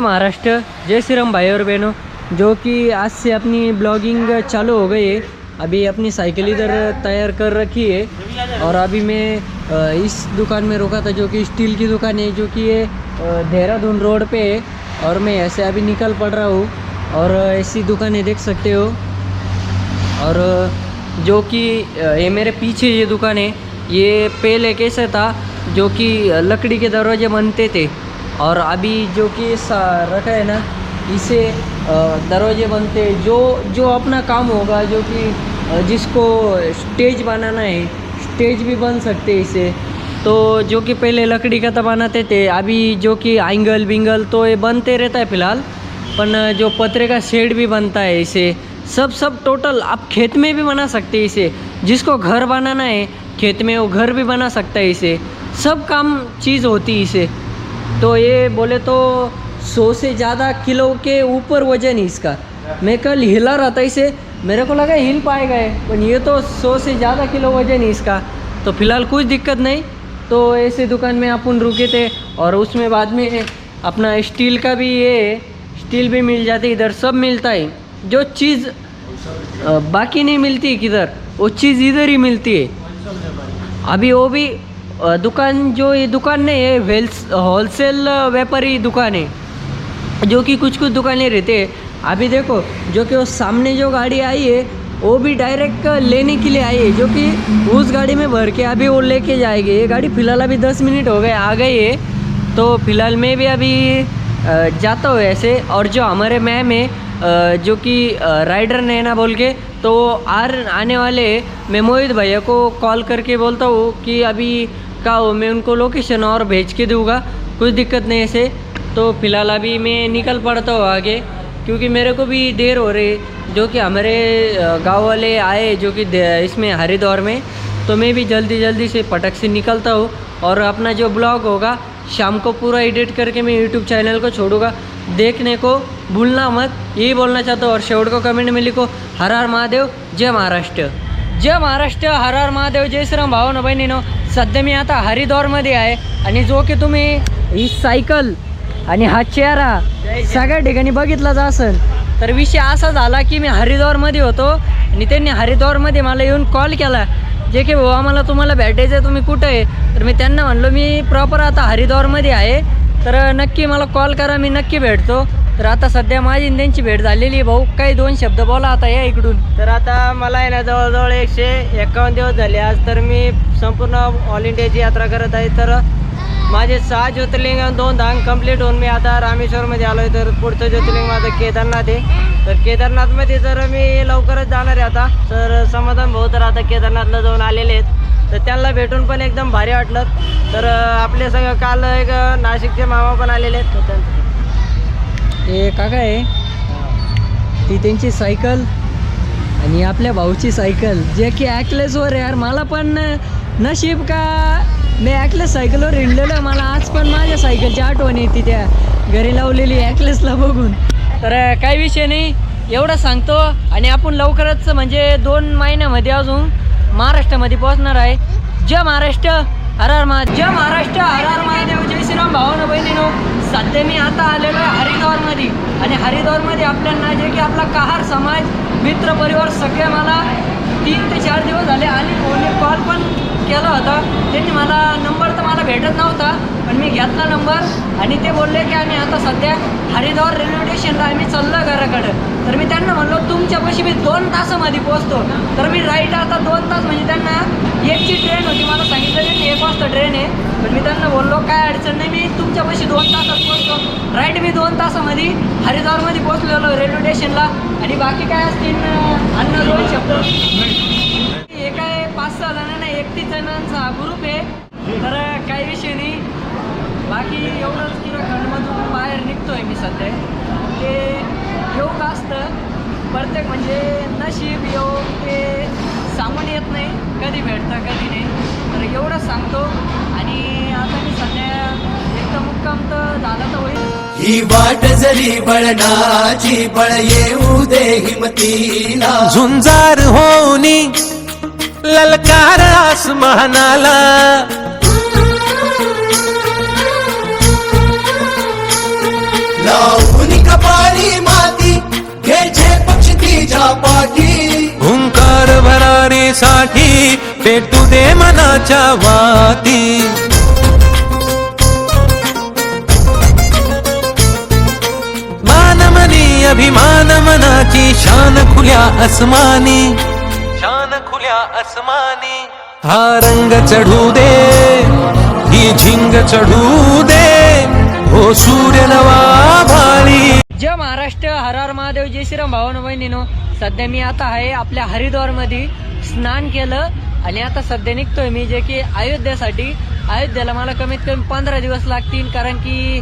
महाराष्ट्र जय श्री राम भाई और बहनों जो कि आज से अपनी ब्लॉगिंग चालू हो गई है। अभी अपनी साइकिल इधर तैयार कर रखी है। और अभी मैं इस दुकान में रुका था जो कि स्टील की दुकान है जो कि ये देहरादून रोड पे है। और मैं ऐसे अभी निकल पड़ रहा हूँ। और ऐसी दुकानें देख सकते हो। और जो कि ये मेरे पीछे ये दुकान है ये पहले कैसे था जो कि लकड़ी के दरवाजे बनते थे। और अभी जो कि रखा है ना, इसे दरवाजे बनते जो जो अपना काम होगा, जो कि जिसको स्टेज बनाना है, स्टेज भी बन सकते इसे। तो जो कि पहले लकड़ी का तो बनाते थे, अभी जो कि एंगल बिंगल तो ये बनते रहता है फ़िलहाल, पर जो पत्रे का शेड भी बनता है इसे। सब सब टोटल आप खेत में भी बना सकते हैं इसे। जिसको घर बनाना है, खेत में वो घर भी बना सकता है इसे। सब काम, चीज़ होती है इसे। तो ये बोले तो सौ से ज़्यादा किलो के ऊपर वज़न है इसका। मैं कल हिला रहा था इसे, मेरे को लगा हिल पाएगा पर ये तो सौ से ज़्यादा किलो वज़न है इसका। तो फ़िलहाल कुछ दिक्कत नहीं तो ऐसे दुकान में अपन रुके थे और उसमें बाद में अपना स्टील का भी ये, स्टील भी मिल जाती, इधर सब मिलता है। जो चीज़ बाकी नहीं मिलती किधर, वो चीज़ इधर ही मिलती है। अभी वो भी दुकान जो ये दुकान नहीं है वेल्स होलसेल व्यापारी दुकान है, जो कि कुछ कुछ दुकानें रहते हैं। अभी देखो, जो कि वो सामने जो गाड़ी आई है, वो भी डायरेक्ट लेने के लिए आई है, जो कि उस गाड़ी में भर के अभी वो लेके जाएगी। ये गाड़ी फ़िलहाल अभी दस मिनट हो गए, आ गई है। तो फ़िलहाल मैं भी अभी जाता हूँ ऐसे। और जो हमारे मैम है जो कि राइडर ने ना बोल के तो आर आने वाले मैं मोहित भैया को कॉल करके बोलता हूँ कि अभी का हो मैं उनको लोकेशन और भेज के दूँगा। कुछ दिक्कत नहीं ऐसे। तो फ़िलहाल अभी मैं निकल पड़ता हूँ आगे, क्योंकि मेरे को भी देर हो रही, जो कि हमारे गाँव वाले आए, जो कि इसमें हरिद्वार में। तो मैं भी जल्दी जल्दी से पटक से निकलता हूँ और अपना जो ब्लॉग होगा, शाम को पूरा एडिट करके मैं यूट्यूब चैनल को छोड़ूँगा। देखने को भूलना मत यही बोलना चाहता हूँ, और शेवट को कमेंट में लिखो, हर हर महादेव, जय महाराष्ट्र। जय महाराष्ट्र, हर हर महादेव, जय श्रीराम भावानं बहिणीनो सध्या मी आता हरिद्वारमध्ये आहे आणि जो की तुम्ही ही सायकल आणि हा चेहरा सगळ्या ठिकाणी बघितलाच असेल तर विषय असा झाला की मी हरिद्वारमध्ये होतो आणि त्यांनी हरिद्वारमध्ये मला येऊन कॉल केला. जे की भाऊ आम्हाला तुम्हाला भेटायचं आहे तुम्ही कुठं आहे? तर मी त्यांना म्हणलो मी प्रॉपर आता हरिद्वारमध्ये आहे. तर नक्की मला कॉल करा मी नक्की भेटतो. तर आता सध्या माझी आणि त्यांची भेट झालेली आहे भाऊ. काही दोन शब्द बोला आता या इकडून. तर आता मला आहे ना जवळजवळ एकशे एकावन्न दिवस झाले. आज तर मी संपूर्ण ऑल इंडियाची यात्रा करत आहे. तर माझे सहा ज्योतिर्लिंग दोन धाम कंप्लीट होऊन मी आता रामेश्वरमध्ये आलो आहे तर पुढचं ज्योतिर्लिंग माझं केदारनाथ आहे. तर केदारनाथमध्ये तर मी लवकरच जाणार आहे आता तर समाधान भाऊ तर आता केदारनाथला जाऊन आलेले आहेत. तर त्यांना भेटून पण एकदम भारी वाटलं. तर आपले सगळं काल एक नाशिकचे मामा पण आलेले आहेत. तर त्यांचं हे काका आहे. ती त्यांची सायकल आणि आपल्या भाऊची सायकल. जे की ॲकलेसवर आहे. यार मला पण नशीब का? मी ॲकलेस सायकलवर हिंडलेलं आहे. मला आज पण माझ्या सायकलची आठवण येते त्या घरी लावलेली ॲकलेसला बघून. तर काही विषय नाही. एवढं सांगतो आणि आपण लवकरच म्हणजे दोन महिन्यामध्ये अजून महाराष्ट्रामध्ये पोहोचणार आहे. जय महाराष्ट्र हर हर महा जय महाराष्ट्र हर हर महादेव जय श्रीराम भावना बहिणीनो. सध्या मी आता आलेलो आहे हरिद्वारमध्ये. आणि हरिद्वारमध्ये आपल्याला जे की आपला कहार समाज मित्र परिवार सगळे मला तीन ते चार दिवस झाले आणि कोणी कॉल पण केला होता. त्यांनी मला नंबर तर मला भेटत नव्हता पण मी घेतला नंबर आणि ते बोलले की आम्ही आता सध्या हरिद्वार रेल्वे स्टेशनला आम्ही चाललो घराकडं. तर मी त्यांना म्हणलो तुमच्यापाशी मी दोन तासामध्ये पोहोचतो. तर मी राईट आता दोन तास म्हणजे त्यांना एकची ट्रेन होती मला सांगितलं की एक वाजता ट्रेन आहे. पण मी त्यांना बोललो काय अडचण नाही मी तुमच्यापाशी दोन तासात पोहोचतो. राईट मी दोन तासामध्ये हरिद्वारमध्ये पोहोचलेलो रेल्वे स्टेशनला आणि बाकी काय असतील अन्न दोन शब्द. हे काय पाच सहा जणांना एकतीस जणांचा ग्रुप आहे. तर काही विषय नाही. बाकी एवढंच की खंडमधून बाहेर निघतोय मी सध्या. ते योग असतं प्रत्येक म्हणजे नशीब योग ते सांगून येत नाही. कधी भेटतं कधी नाही. तर एवढंच सांगतो. आणि आता मी सध्या एकदम मुक्काम तर झाला तर होईल. ही वाट जरी बळणाची बळ येऊ दे हिमतीला. झुंजार होनी ललकार आसमानाला. लावून कपाळी माती भरारीसाठी पेटू दे मनाच्या वाती. मानमनी अभिमान मनाची शान खुल्या अस्मानी शान खुल्या अस्मानी हा रंग चढू दे ही झिंग चढू दे हो सूर्य नवा भाळी. जय महाराष्ट्र हर हर महादेव जय श्रीराम भावानो बहिणीनो सध्या मी आता आहे आपल्या हरिद्वारमध्ये स्नान केलं आणि आता सध्या निघतोय मी जे की अयोध्येसाठी. अयोध्येला मला कमीत कमी पंधरा दिवस लागतील कारण की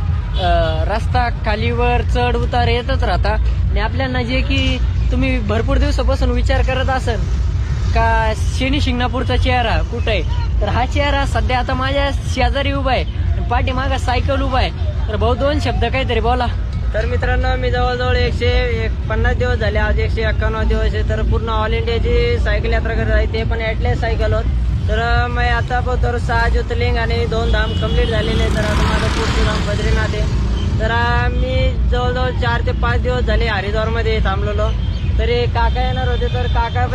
रस्ता खालीवर चढ उतार येतच राहता. आणि आपल्याला जे की तुम्ही भरपूर दिवसापासून विचार करत असाल का शनी शिंगणापूरचा चेहरा कुठं? आहे तर हा चेहरा सध्या आता माझ्या शेजारी उभा आहे पाठीमागा सायकल उभा आहे. तर भाऊ दोन शब्द काहीतरी बोला. तर मित्रांनो मी जवळजवळ एकशे एक पन्नास दिवस झाले आज एकशे एक्कावन्न दिवस आहे. तर पूर्ण ऑल इंडियाची सायकल यात्रा करत आहे ते पण ॲटलेस सायकल होत. तर मी आता तर सहा ज्योतिर्लिंग आणि दोन धाम कंप्लीट झालेले आहे तर आता माझं पुढचं धाम बद्रीनाथ आहे. तर मी जवळजवळ चार ते पाच दिवस झाले हरिद्वारमध्ये थांबलेलो. तरी काका येणार होते तर काका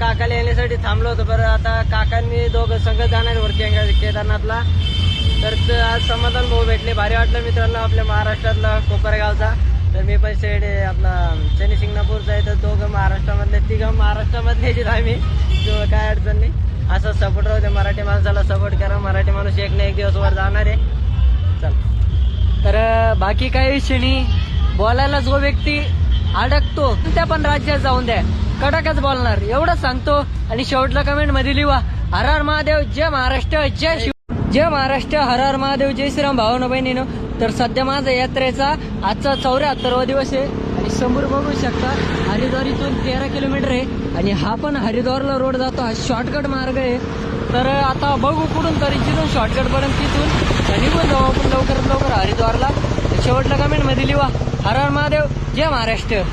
काकाला येण्यासाठी थांबलो होतो. बरं आता काकांनी दोघं संगत जाणार वरती केदारनाथला. तर आज समाधान भाऊ भेटले. भारी वाटलं मित्रांनो आपल्या महाराष्ट्रातला कोपरगावचा. तर मी पण शेड आपला शनी शिंगणापूरचा आहे. तर दोघं महाराष्ट्रामधले तिघं महाराष्ट्रामधले आम्ही. जो काय अडचण नाही. असं सपोर्ट राहू दे मराठी माणसाला सपोर्ट करा. मराठी माणूस एक ना एक दिवस वर जाणार आहे. चल. तर बाकी काही विषय नाही. बोलायला जो व्यक्ती. अडकतो. त्या पण राज्यात जाऊन द्या. कडकच बोलणार. एवढं सांगतो आणि शेवटला कमेंटमध्ये लिहा हर हर महादेव जय महाराष्ट्र जय शिव जय महाराष्ट्र हर हर महादेव जय श्रीराम भावना बहिणीनं. तर सध्या माझा यात्रेचा आजचा चौऱ्याहत्तरवा दिवस आहे. आणि समोर बघू शकता हरिद्वार इथून तेरा किलोमीटर आहे. आणि हा पण हरिद्वारला रोड जातो. हा शॉर्टकट मार्ग आहे. तर आता बघू कुठून तरी तिथून शॉर्टकट पर्यंत तिथून. निघून जाऊ आपण लवकरात लवकर हरिद्वारला. शेवटला कमेंटमध्ये लिहा हर हर महादेव जय महाराष्ट्र